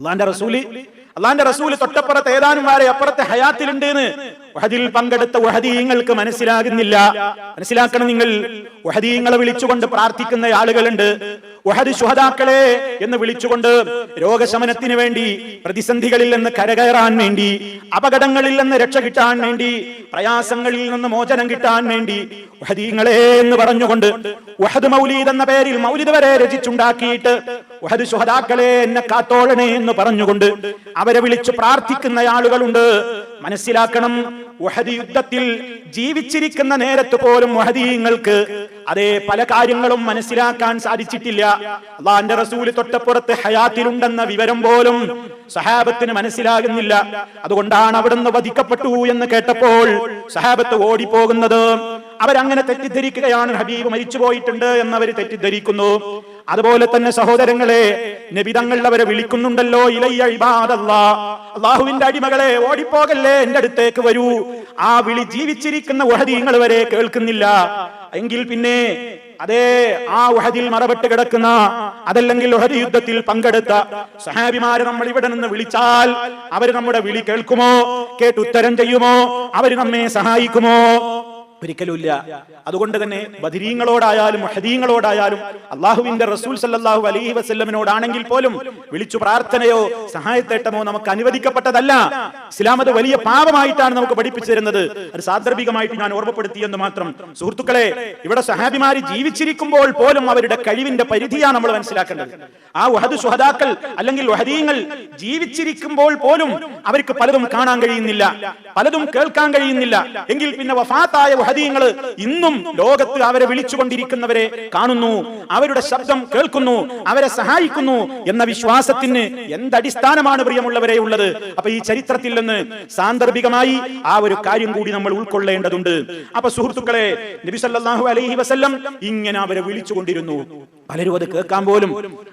അള്ളാന്റെ റസൂലി അള്ളാന്റെ റസൂൽ തൊട്ടപ്പുറത്ത് ഏതാനും വരെ അപ്പുറത്തെ ഹയാത്തിലുണ്ട് എന്ന് വഹദിൽ പങ്കെടുത്ത വഹദീങ്ങൾക്ക് മനസ്സിലാകുന്നില്ല. മനസ്സിലാക്കണം നിങ്ങൾ. വഹദീങ്ങളെ വിളിച്ചുകൊണ്ട് പ്രാർത്ഥിക്കുന്ന ആളുകളുണ്ട്. വഹദ് ശുഹദാക്കളെ എന്ന് വിളിച്ചുകൊണ്ട് രോഗശമനത്തിന് വേണ്ടി പ്രതിസന്ധികളിൽ നിന്ന് കരകയറാൻ വേണ്ടി അപകടങ്ങളിൽ നിന്ന് രക്ഷ കിട്ടാൻ വേണ്ടി പ്രയാസങ്ങളിൽ നിന്ന് മോചനം കിട്ടാൻ വേണ്ടി വഹദീങ്ങളെ എന്ന് പറഞ്ഞുകൊണ്ട് വഹദ് മൗലീദ് എന്ന പേരിൽ മൗലിദ് വരെ രചിച്ചുണ്ടാക്കിയിട്ട് വഹദ് ശുഹദാക്കളെ എന്നെ കാത്തോളണേ എന്ന് പറഞ്ഞുകൊണ്ട് അവരെ വിളിച്ച് പ്രാർത്ഥിക്കുന്ന ആളുകളുണ്ട്. മനസ്സിലാക്കണം. വഹദി യുദ്ധത്തിൽ ജീവിച്ചിരിക്കുന്ന നേരത്ത് പോലും വഹദീങ്ങൾക്ക് അതേ പല കാര്യങ്ങളും മനസ്സിലാക്കാൻ സാധിച്ചിട്ടില്ല. അള്ളാന്റെ റസൂൽ തൊട്ടപ്പുറത്ത് ഹയാത്തിലുണ്ടെന്ന വിവരം പോലും സഹാബത്തിന് മനസ്സിലാകുന്നില്ല. അതുകൊണ്ടാണ് അവിടുന്ന് വധിക്കപ്പെട്ടു എന്ന് കേട്ടപ്പോൾ സഹാബത്ത് ഓടിപ്പോകുന്നത്. അവരങ്ങനെ തെറ്റിദ്ധരിക്കുകയാണ്. ഹബീബ് മരിച്ചു പോയിട്ടുണ്ട് എന്നവർ തെറ്റിദ്ധരിക്കുന്നു. അതുപോലെ തന്നെ സഹോദരങ്ങളെ നബിതങ്ങൾ അവരെ വിളിക്കുന്നുണ്ടല്ലോ ഇലയ്യ ഇബാദല്ലാ. അള്ളാഹുവിന്റെ അടിമകളെ ഓടിപ്പോകല്ലേ? എന്റെ അടുത്തേക്ക് വരൂ. ആ വിളി ജീവിച്ചിരിക്കുന്ന വഹദീങ്ങൾ വരെ കേൾക്കുന്നില്ല. എങ്കിൽ പിന്നെ അതേ ആ ഉഹദിൽ മറപ്പെട്ട് കിടക്കുന്ന അതല്ലെങ്കിൽ വഹദി യുദ്ധത്തിൽ പങ്കെടുത്ത സഹാബിമാരെ നമ്മൾ ഇവിടെ നിന്ന് വിളിച്ചാൽ അവർ നമ്മുടെ വിളി കേൾക്കുമോ? കേട്ടുത്തരം ചെയ്യുമോ? അവർ നമ്മെ സഹായിക്കുമോ? ഒരിക്കലുമില്ല. അതുകൊണ്ട് തന്നെ ബദിരീങ്ങളോടായാലും ഹദീങ്ങളോടായാലും അള്ളാഹുവിന്റെ റസൂൽ സല്ലാഹു അലഹി വസ്ല്ലമിനോടാണെങ്കിൽ പോലും വിളിച്ചു പ്രാർത്ഥനയോ സഹായത്തേട്ടമോ നമുക്ക് അനുവദിക്കപ്പെട്ടതല്ല. ഇസ്ലാം അത് വലിയ പാപമായിട്ടാണ് നമുക്ക് പഠിപ്പിച്ചു തരുന്നത്. അത് സാന്ദർഭികമായിട്ട് ഞാൻ ഓർമ്മപ്പെടുത്തിയെന്ന് മാത്രം. സുഹൃത്തുക്കളെ ഇവിടെ സഹാബിമാര് ജീവിച്ചിരിക്കുമ്പോൾ പോലും അവരുടെ കഴിവിന്റെ പരിധിയാണ് നമ്മൾ മനസ്സിലാക്കേണ്ടത്. ആ വഹദ് സുഹദാക്കൾ അല്ലെങ്കിൽ വഹദീങ്ങൾ ജീവിച്ചിരിക്കുമ്പോൾ പോലും അവർക്ക് പലതും കാണാൻ കഴിയുന്നില്ല. പലതും കേൾക്കാൻ കഴിയുന്നില്ല. എങ്കിൽ പിന്നെ വഫാത്തായ വഹദീങ്ങൾ ഇന്നും ലോകത്ത് അവരെ വിളിച്ചുകൊണ്ടിരിക്കുന്നവരെ കാണുന്നു. അവരുടെ ശബ്ദം കേൾക്കുന്നു. അവരെ സഹായിക്കുന്നു എന്ന വിശ്വാസത്തിന് എന്തടിസ്ഥാനമാണ് പ്രിയമുള്ളവരെ ഉള്ളത്? അപ്പൊ ഈ ചരിത്രത്തിൽ നിന്ന് സാന്ദർഭികമായി ആ ഒരു കാര്യം കൂടി നമ്മൾ ഉൾക്കൊള്ളേണ്ടതുണ്ട്. അപ്പൊ സുഹൃത്തുക്കളെ നബി സല്ലല്ലാഹു അലൈഹി വസല്ലം ഇങ്ങനെ അവരെ വിളിച്ചുകൊണ്ടിരുന്നു. പലരും അത് കേൾക്കാൻ പോലും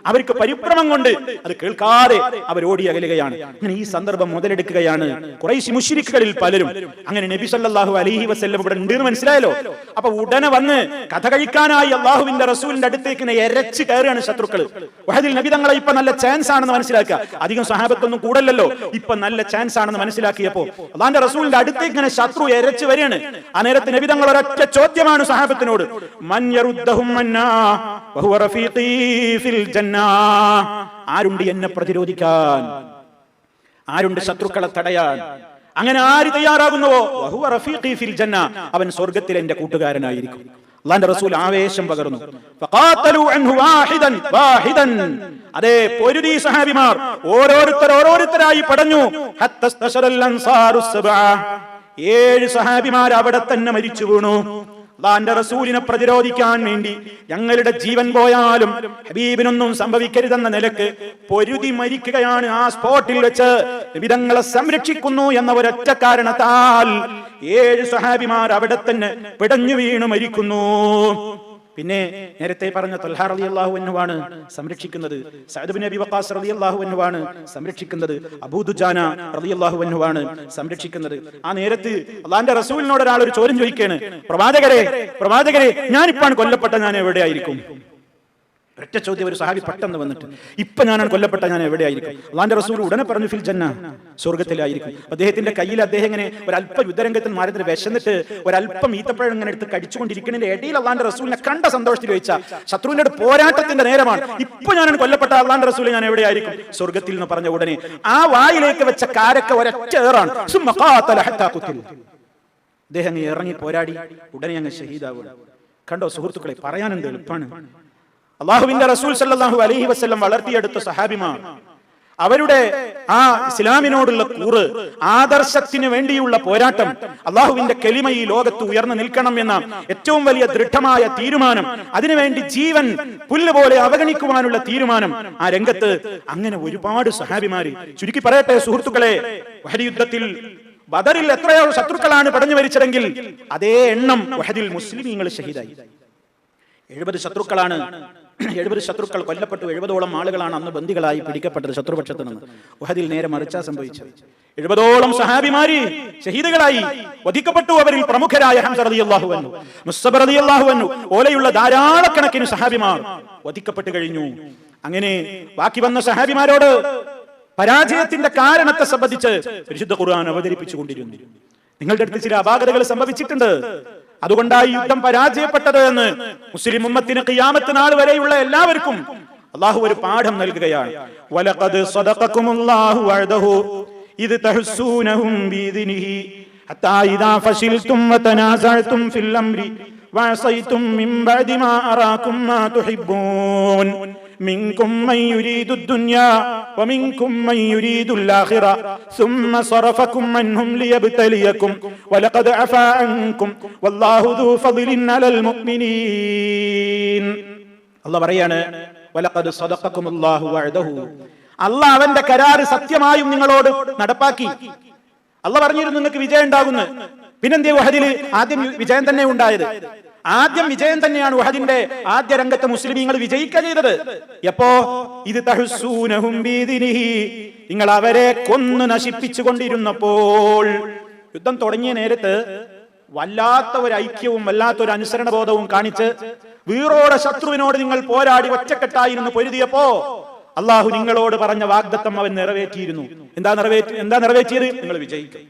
അവർക്ക് പരിഭ്രമം കൊണ്ട് അത് കേൾക്കാതെ അവർ ഓടി അകലുകയാണ്. അങ്ങനെ ഈ സന്ദർഭം മുതലെടുക്കുകയാണ് കുറേശ്ശി മുഷിരിക്കുകളിൽ പലരും. അങ്ങനെ നബി സല്ലാഹു അലഹി വസല്ലം ഇവിടെ ഉണ്ട് എന്ന് മനസ്സിലായല്ലോ? അപ്പൊ ഉടനെ വന്ന് കഥ കഴിക്കാനായി അള്ളാഹുവിന്റെ റസൂലിന്റെ അടുത്തേക്ക് എരച്ച് കയറുകയാണ് ശത്രുക്കൾ വഹദിൽ നബി തങ്ങളെ ഇപ്പൊ നല്ല ചാൻസ് ആണെന്ന് മനസ്സിലാക്കുക. അധികം സഹാബത്തൊന്നും കൂടല്ലോ ഇപ്പൊ നല്ല ചാൻസ് ആണെന്ന് മനസ്സിലാക്കിയപ്പോ അള്ളാന്റെ റസൂലിന്റെ അടുത്തേക്ക് ഇങ്ങനെ ശത്രു എരച്ച് വരികയാണ്. ആ നേരത്തെ നബി തങ്ങൾ ഒരൊറ്റ ചോദ്യമാണ് സഹാബത്തിനോട് മൻ ആരുണ്ട് എന്നെ പ്രതിരോധിക്കാൻ? ആരുണ്ട് ശത്രുക്കളെ തടയാൻ? അങ്ങനെ ആര് തയ്യാറാകുന്നുവോ അവൻ സ്വർഗത്തിൽ എന്റെ കൂട്ടുകാരനായിരിക്കും. അള്ളാന്റെ റസൂൽ ആവേശം പകർന്നു. അതേ പൊരുതി സഹാബിമാർ ഓരോരുത്തർ ഓരോരുത്തരായി പടഞ്ഞു. ഏഴ് സഹാബിമാർ അവിടെ തന്നെ മരിച്ചു വീണു. അള്ളാന്റെ റസൂലിനെ പ്രതിരോധിക്കാൻ വേണ്ടി ഞങ്ങളുടെ ജീവൻ പോയാലും ഹബീബിനൊന്നും സംഭവിക്കരുതെന്ന നിലയ്ക്ക് പൊരുതി മരിക്കുകയാണ് ആ സ്പോട്ടിൽ വെച്ച് വിധങ്ങളെ സംരക്ഷിക്കുന്നു എന്ന ഒരൊറ്റ കാരണത്താൽ ഏഴ് സഹാബിമാർ അവിടെ തന്നെ പിടഞ്ഞു വീണു മരിക്കുന്നു. പിന്നെ നേരത്തെ പറഞ്ഞ തൽഹാ അലി അള്ളാഹു എന്നുവാണ് സംരക്ഷിക്കുന്നത്. സഅദ് ബിൻ അബി വക്കാസ് റളി അള്ളാഹു എന്നുവാണ് സംരക്ഷിക്കുന്നത്. അബൂദുജാന റലി അള്ളാഹു എന്നുവാണ് സംരക്ഷിക്കുന്നത്. ആ നേരത്ത് അള്ളാന്റെ റസൂലിനോട് ഒരാൾ ഒരു ചോദ്യം ചോദിക്കുകയാണ് പ്രവാചകരെ പ്രവാചകരെ ഞാനിപ്പാണ് കൊല്ലപ്പെട്ട ഞാൻ എവിടെയായിരിക്കും ഒറ്റ ചോദ്യം ഒരു സഹാബി പെട്ടെന്ന് വന്നിട്ട് ഇപ്പൊ ഞാനാണ് കൊല്ലപ്പെട്ട ഞാൻ എവിടെയായിരിക്കും? അള്ളാന്റെ റസൂൽ ഉടനെ പറഞ്ഞു ഫിൽ ജന്ന സ്വർഗത്തിലായിരിക്കും അദ്ദേഹത്തിന്റെ കയ്യിൽ അദ്ദേഹം ഇങ്ങനെ ഒരല്പ യുദ്ധരംഗത്തിൽ മാരത്തിന് വിശന്നിട്ട് ഒരല്പം ഈത്തപ്പഴം ഇങ്ങനെ എടുത്ത് കടിച്ചുകൊണ്ടിരിക്കുന്നതിന്റെ ഇടയിൽ അള്ളാന്റെ റസൂലിനെ കണ്ട സന്തോഷത്തിൽ വെച്ച ശത്രുവിന്റെ പോരാട്ടത്തിന്റെ നേരമാണ്. ഇപ്പൊ ഞാനാണ് കൊല്ലപ്പെട്ട അള്ളാന്റെ റസൂൽ ഞാൻ എവിടെയായിരിക്കും? സ്വർഗത്തിൽ എന്ന് പറഞ്ഞ ഉടനെ ആ വായിലേക്ക് വെച്ച കാരൊക്കെ ഒരൊറ്റ ഏറാണ്. അദ്ദേഹം ഇറങ്ങി പോരാടി ഉടനെ അങ്ങ് ഷഹീദാവുക കണ്ടോ സുഹൃത്തുക്കളെ പറയാനെന്ത് എളുപ്പമാണ് അള്ളാഹുവിന്റെ റസൂൽ സല്ലാഹു അലഹി വസല്ലം വളർത്തിയെടുത്ത സഹാബിമാർ. അവരുടെ ആ ഇസ്ലാമിനോടുള്ള കൂറ് ആദർശത്തിന് വേണ്ടിയുള്ള പോരാട്ടം അള്ളാഹുവിന്റെ കെളിമ ഈ ലോകത്ത് ഉയർന്നു നിൽക്കണം എന്ന ഏറ്റവും വലിയ ദൃഢമായ തീരുമാനം. അതിനുവേണ്ടി ജീവൻ പുല്ല് പോലെ അവഗണിക്കുവാനുള്ള തീരുമാനം ആ രംഗത്ത് അങ്ങനെ ഒരുപാട് സഹാബിമാര്. ചുരുക്കി പറയട്ടെ സുഹൃത്തുക്കളെ വഹരിയുദ്ധത്തിൽ ബദറിൽ എത്രയോ ശത്രുക്കളാണ് പടഞ്ഞു മരിച്ചതെങ്കിൽ അതേ എണ്ണം വഹദിൽ മുസ്ലിം നിങ്ങൾ ഷഹീദായി. എഴുപത് ശത്രുക്കളാണ് എഴുപത് ശത്രുക്കൾ കൊല്ലപ്പെട്ടു. എഴുപതോളം ആളുകളാണ് അന്ന് ബന്ദികളായി പിടിക്കപ്പെട്ടത് ശത്രുപക്ഷത്തു നിന്ന്. വഹദിൽ നേരെ മറിച്ചാ സംഭവിച്ചത്. എഴുപതോളം സഹാബിമാരി ഷഹീദുകളായി വധിക്കപ്പെട്ടു. അവരിൽ പ്രമുഖരായ ഹംസ റളിയല്ലാഹു അൻഹു മുസ്തബ റളിയല്ലാഹു അൻഹു ഓലെയുള്ള ധാരാളക്കണക്കിന് സഹാബിമാർ വധിക്കപ്പെട്ടു കഴിഞ്ഞു. അങ്ങനെ ബാക്കി വന്ന സഹാബിമാരോട് പരാജയത്തിന്റെ കാരണത്തെ സംബന്ധിച്ച് പരിശുദ്ധ ഖുർആൻ അവതരിപ്പിച്ചുകൊണ്ടിരുന്നു. നിങ്ങളുടെ അടുത്ത് ചില അപാകതകൾ സംഭവിച്ചിട്ടുണ്ട്. അതുകൊണ്ടായി യുദ്ധം പരാജയപ്പെട്ടത് എന്ന് മുസ്ലിം ഉമ്മത്തിന് കിയാമത്ത് നാൾ വരെയുള്ള എല്ലാവർക്കും അള്ളാഹു ഒരു പാഠം നൽകുകയാണ്. വലഖദ് വഅദഹു. ഇത് ബിഇذനിഹി ഹത്താ ഇദാ ഫശിൽതും വതനാസഅതും ഫിൽ അംരി وعصيتم من بعد ما أراكم ما تحبون منكم من يريد الدنيا ومنكم من يريد الآخرة ثم صرفكم عنهم ليبتليكم ولقد عفا عنكم والله ذو فضل على المؤمنين الله പറയാണ് വലഖദ് സദഖക്കുമുല്ലാഹു വഅദഹു അല്ലാഹ് അവന്റെ കരാറ് സത്യമായും നിങ്ങളോട് നടപ്പാക്കി അല്ല പറഞ്ഞിരുന്നു നിങ്ങൾക്ക് വിജയം ഉണ്ടാകുന്നു. പിന്നെന്തേ വഹദിൽ ആദ്യം വിജയം തന്നെ ഉണ്ടായത്. ആദ്യം വിജയം തന്നെയാണ് വഹദിന്റെ ആദ്യ രംഗത്തെ മുസ്ലിമീങ്ങൾ വിജയിക്കുക ചെയ്തത്. എപ്പോ? ഇത്. നിങ്ങൾ അവരെ കൊന്നു നശിപ്പിച്ചു കൊണ്ടിരുന്നപ്പോൾ യുദ്ധം തുടങ്ങിയ നേരത്ത് വല്ലാത്ത ഒരു ഐക്യവും വല്ലാത്ത ഒരു അനുസരണ ബോധവും കാണിച്ച് വീറോടെ ശത്രുവിനോട് നിങ്ങൾ പോരാടി ഒറ്റക്കെട്ടായിരുന്നു പൊരുതിയപ്പോ അള്ളാഹു നിങ്ങളോട് പറഞ്ഞ വാഗ്ദത്തം അവൻ നിറവേറ്റിയിരുന്നു. എന്താ നിറവേറ്റി എന്താ നിറവേറ്റിയത്? നിങ്ങൾ വിജയിക്കും.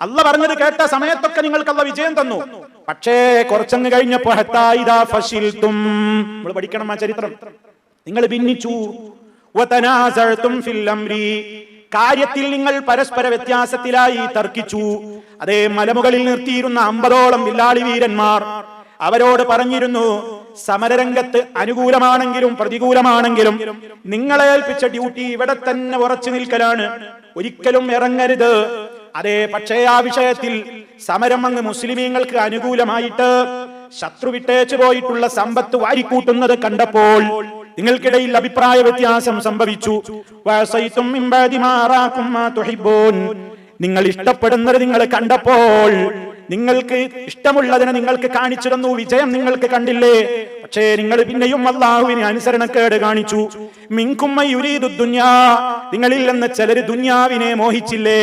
അല്ല പറഞ്ഞത് കേട്ട സമയത്തൊക്കെ നിങ്ങൾക്ക് അല്ല വിജയം തന്നു. പക്ഷേ കുറച്ചങ്ങ് കഴിഞ്ഞപ്പോ നമ്മൾ പഠിക്കണം ആ ചരിത്രം. നിങ്ങൾ ഭിന്നിച്ചു. കാര്യത്തിൽ നിങ്ങൾ പരസ്പര വ്യത്യാസത്തിലായി തർക്കിച്ചു. അതേ മലമുകളിൽ നിർത്തിയിരുന്ന അമ്പതോളം വില്ലാളി വീരന്മാർ അവരോട് പറഞ്ഞിരുന്നു സമരരംഗത്ത് അനുകൂലമാണെങ്കിലും പ്രതികൂലമാണെങ്കിലും നിങ്ങളെ ഏൽപ്പിച്ച ഡ്യൂട്ടി ഇവിടെ തന്നെ ഉറച്ചു നിൽക്കലാണ്. ഒരിക്കലും ഇറങ്ങരുത്. അതെ പക്ഷേ ആ വിഷയത്തിൽ സമരം അങ്ങ് മുസ്ലിമീങ്ങൾക്ക് അനുകൂലമായിട്ട് ശത്രു വിട്ടേച്ചു പോയിട്ടുള്ള സമ്പത്ത് വാരിക്കൂട്ടുന്നത് കണ്ടപ്പോൾ നിങ്ങൾക്കിടയിൽ അഭിപ്രായ വ്യത്യാസം സംഭവിച്ചു. നിങ്ങൾ ഇഷ്ടപ്പെടുന്നത് നിങ്ങൾ കണ്ടപ്പോൾ നിങ്ങൾക്ക് ഇഷ്ടമുള്ളതിനെ നിങ്ങൾക്ക് കാണിച്ചു തന്നു വിജയം നിങ്ങൾക്ക് കണ്ടില്ലേ? പക്ഷേ നിങ്ങൾ പിന്നെയും അള്ളാഹുവിനെ അനുസരണക്കേട് കാണിച്ചു. മിങ്കുമ്മ ദുന്യാ നിങ്ങളിൽ നിന്ന് ചിലര് ദുന്യാവിനെ മോഹിച്ചില്ലേ?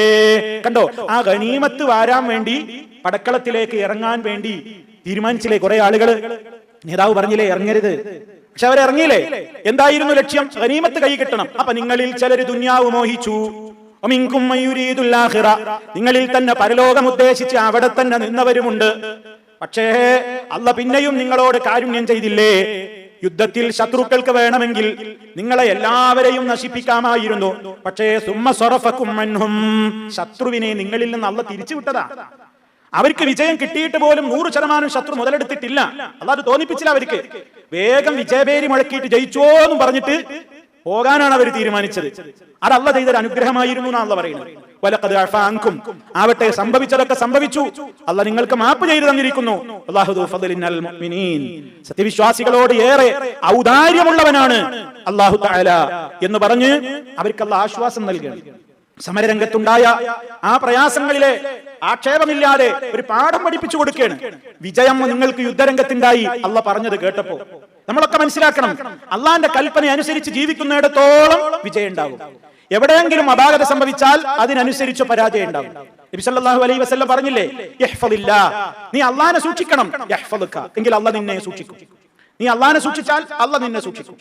കണ്ടോ? ആ ഗനീമത്ത് വാരാൻ വേണ്ടി പടക്കളത്തിലേക്ക് ഇറങ്ങാൻ വേണ്ടി തീരുമാനിച്ചില്ലേ കുറെ ആളുകൾ? നേതാവ് പറഞ്ഞില്ലേ ഇറങ്ങരുത്. പക്ഷെ അവരിറങ്ങിയില്ലേ എന്തായിരുന്നു ലക്ഷ്യം? ഗനീമത്ത് കൈ കിട്ടണം. അപ്പൊ നിങ്ങളിൽ ചിലര് ദുന്യാവ് മോഹിച്ചു. നിങ്ങളിൽ തന്നെ പരലോകം ഉദ്ദേശിച്ച് അവിടെ തന്നെ നിന്നവരുമുണ്ട്. പക്ഷേ അല്ല പിന്നെയും നിങ്ങളോട് കാരുണ്യം ചെയ്തില്ലേ? യുദ്ധത്തിൽ ശത്രുക്കൾക്ക് വേണമെങ്കിൽ നിങ്ങളെ എല്ലാവരെയും നശിപ്പിക്കാമായിരുന്നു. പക്ഷേ സുമ്മ സൊറഫക്കും ശത്രുവിനെ നിങ്ങളിൽ നിന്ന് അല്ല തിരിച്ചുവിട്ടതാ. അവർക്ക് വിജയം കിട്ടിയിട്ട് പോലും നൂറ് ശതമാനം ശത്രു മുതലെടുത്തിട്ടില്ല. അല്ലാതെ തോന്നിപ്പിച്ചില്ല അവർക്ക്. വേഗം വിജയപേരി മുഴക്കിയിട്ട് ജയിച്ചോ എന്ന് പറഞ്ഞിട്ട് പോകാനാണ് അവർ തീരുമാനിച്ചത്. അത് അല്ല ചെയ്തൊരു അനുഗ്രഹമായിരുന്നു എന്നാണ് പറയുന്നത്. വലഖദ് അഫാ ആവട്ടെ സംഭവിച്ചതൊക്കെ സംഭവിച്ചു. അല്ല നിങ്ങൾക്ക് മാപ്പ് ചെയ്തു തന്നിരിക്കുന്നു. സത്യവിശ്വാസികളോട് ഏറെ ഔദാര്യമുള്ളവനാണ് അല്ലാഹു തആല എന്ന് പറഞ്ഞ് അവർക്ക് അല്ല ആശ്വാസം നൽകണം. സമരരംഗത്തുണ്ടായ ആ പ്രയാസങ്ങളിലെ ആക്ഷേപമില്ലാതെ ഒരു പാഠം പഠിപ്പിച്ചു കൊടുക്കുകയാണ്. വിജയം നിങ്ങൾക്ക് യുദ്ധരംഗത്തുണ്ടായി അല്ല പറഞ്ഞത് കേട്ടപ്പോ. നമ്മളൊക്കെ മനസ്സിലാക്കണം. അള്ളാന്റെ കൽപ്പന അനുസരിച്ച് ജീവിക്കുന്നിടത്തോളം വിജയം ഉണ്ടാകും എവിടെയെങ്കിലും അപാകത സംഭവിച്ചാൽ അതിനനുസരിച്ച് പരാജയം ഉണ്ടാകും. നബി സല്ലല്ലാഹു അലൈഹി വസല്ലം പറഞ്ഞില്ലേ യഹ്ഫദില്ലാ നീ അള്ളാനെ സൂക്ഷിക്കണം. യഹ്ഫദുക എങ്കിൽ അള്ള നിന്നെ സൂക്ഷിക്കും. നീ അള്ളാനെ സൂക്ഷിച്ചാൽ അള്ള നിന്നെ സൂക്ഷിക്കും.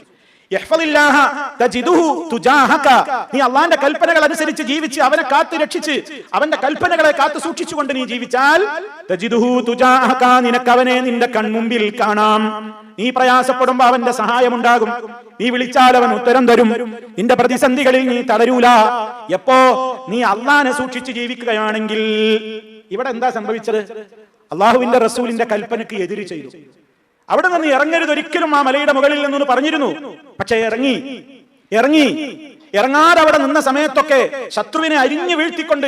നീ അള്ളാന്റെ കൽപ്പനകൾ അനുസരിച്ച് ജീവിച്ച് അവനെ കാത്തു രക്ഷിച്ച് അവന്റെ കൽപ്പനകളെ കാത്തു സൂക്ഷിച്ചുകൊണ്ട് നീ ജീവിച്ചാൽ നിനക്കവനെ നിന്റെ കൺമുമ്പിൽ കാണാം. നീ പ്രയാസപ്പെടുമ്പോ അവന്റെ സഹായമുണ്ടാകും. നീ വിളിച്ചാൽ അവൻ ഉത്തരം തരും. നിന്റെ പ്രതിസന്ധികളിൽ നീ തളരൂല. എപ്പോ നീ അള്ളാനെ സൂക്ഷിച്ച് ജീവിക്കുകയാണെങ്കിൽ ഇവിടെ എന്താ സംഭവിച്ചത്? അള്ളാഹുവിന്റെ റസൂലിന്റെ കൽപ്പനക്ക് എതിര് ചെയ്തു. അവിടെ നിന്ന് ഇറങ്ങരുത് ഒരിക്കലും ആ മലയുടെ മുകളിൽ നിന്നൊന്ന് പറഞ്ഞിരുന്നു. പക്ഷേ ഇറങ്ങി. ഇറങ്ങി. ഇറങ്ങാതെ അവിടെ നിന്ന സമയത്തൊക്കെ ശത്രുവിനെ അരിഞ്ഞു വീഴ്ത്തിക്കൊണ്ട്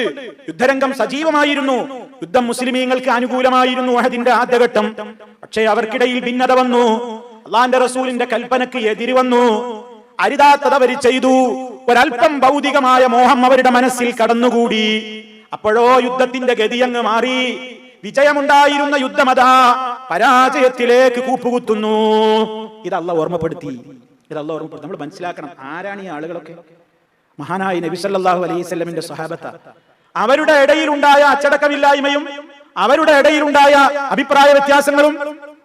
യുദ്ധരംഗം സജീവമായിരുന്നു. യുദ്ധം മുസ്ലിമീങ്ങൾക്ക് അനുകൂലമായിരുന്നു അതിന്റെ ആദ്യഘട്ടം. പക്ഷേ അവർക്കിടയിൽ ഭിന്നത വന്നു. അള്ളാന്റെ റസൂലിന്റെ കൽപ്പനക്ക് എതിരി വന്നു. അരുതാത്തത് അവർ ചെയ്തു. ഒരൽപ്പം ഭൗതികമായ മോഹം അവരുടെ മനസ്സിൽ കടന്നുകൂടി. അപ്പോഴോ യുദ്ധത്തിന്റെ ഗതിയങ്ങ് മാറി. വിജയമുണ്ടായിരുന്ന യുദ്ധമതാ. പരാജയത്തിലേക്ക് കൂപ്പുകുത്തുന്നു. ഇതല്ല ഓർമ്മപ്പെടുത്തി. ഇതല്ല ഓർമ്മപ്പെടുത്തി. നമ്മൾ മനസ്സിലാക്കണം ആരാണ് ഈ ആളുകളൊക്കെ? മഹാനായ നബി സല്ലല്ലാഹു അലൈഹി സ്വഹാബത്ത. അവരുടെ ഇടയിലുണ്ടായ അച്ചടക്കമില്ലായ്മയും അവരുടെ ഇടയിലുണ്ടായ അഭിപ്രായ വ്യത്യാസങ്ങളും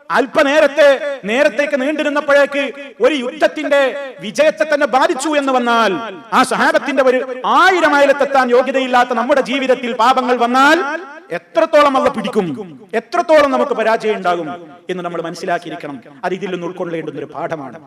അല്പനേരത്തെ നേരത്തേക്ക് നീണ്ടിരുന്നപ്പോഴേക്ക് ഒരു യുദ്ധത്തിന്റെ വിജയത്തെ തന്നെ ബാധിച്ചു എന്ന് വന്നാൽ ആ സഹാബത്തിന്റെ ഒരു ആയിരം അയലത്തെത്താൻ യോഗ്യതയില്ലാത്ത നമ്മുടെ ജീവിതത്തിൽ പാപങ്ങൾ വന്നാൽ എത്രത്തോളം അവ പിടിക്കും എത്രത്തോളം നമുക്ക് പരാജയം ഉണ്ടാകും എന്ന് നമ്മൾ മനസ്സിലാക്കിയിരിക്കണം. അത് ഇതിൽ നിന്ന് ഉൾക്കൊള്ളേണ്ടുന്ന ഒരു പാഠമാണ്.